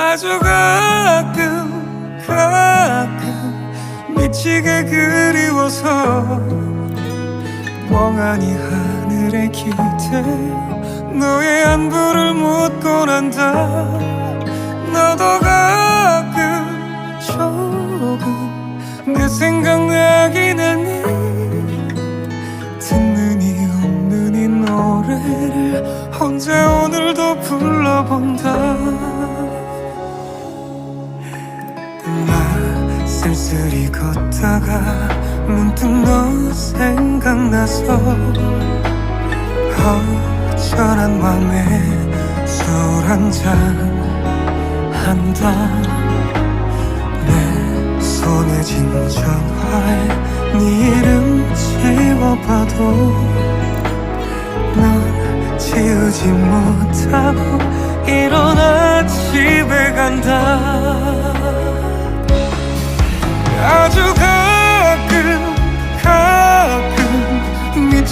아주 가끔 가끔 미치게 그리워서 멍하니 하늘에 기대어 너의 안부를 묻고 난다. 너도 가끔 조금 내 생각나긴 하니 듣는 이 없는 이 노래를 혼자 오늘도 불러본다 쓸쓸히 걷다가 문득 너 생각나서 허전한 맘에 술 한잔 한다. 내 손에 진 전화에 네 이름 지워봐도 넌 지우지 못하고 일어나 집에 간다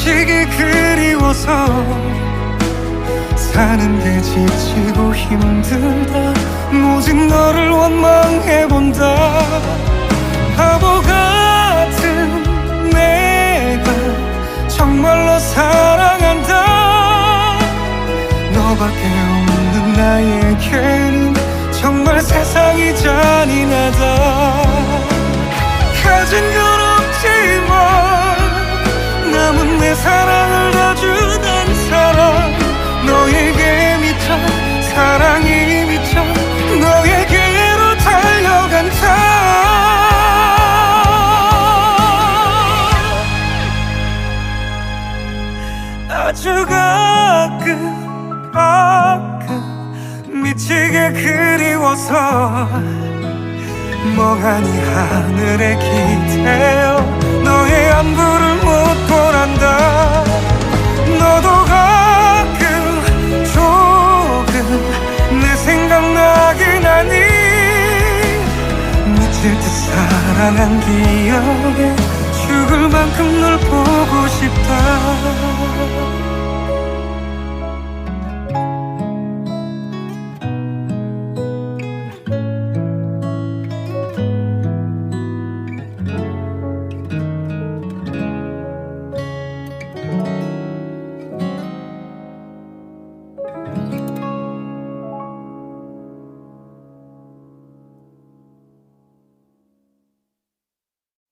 미치게 그리워서 사는 게 지치고 힘들다. 오직 너를 원망해본다. 바보 같은 내가 정말로 사랑한다. 너밖에 없는 나에게는 정말 세상이 잔인하다. 가진 건 사랑을 다 준 한 사람 너에게 미쳐 사랑이 미쳐 너에게로 달려간다 아주 가끔 가끔 미치게 그리워서 멍하니 하늘에 기대어 너의 안부를 묻 고 난다. 너도 가끔 조금 내 생각나긴 하니 미칠 듯 사랑한 기억에 죽을 만큼 널 보고 싶다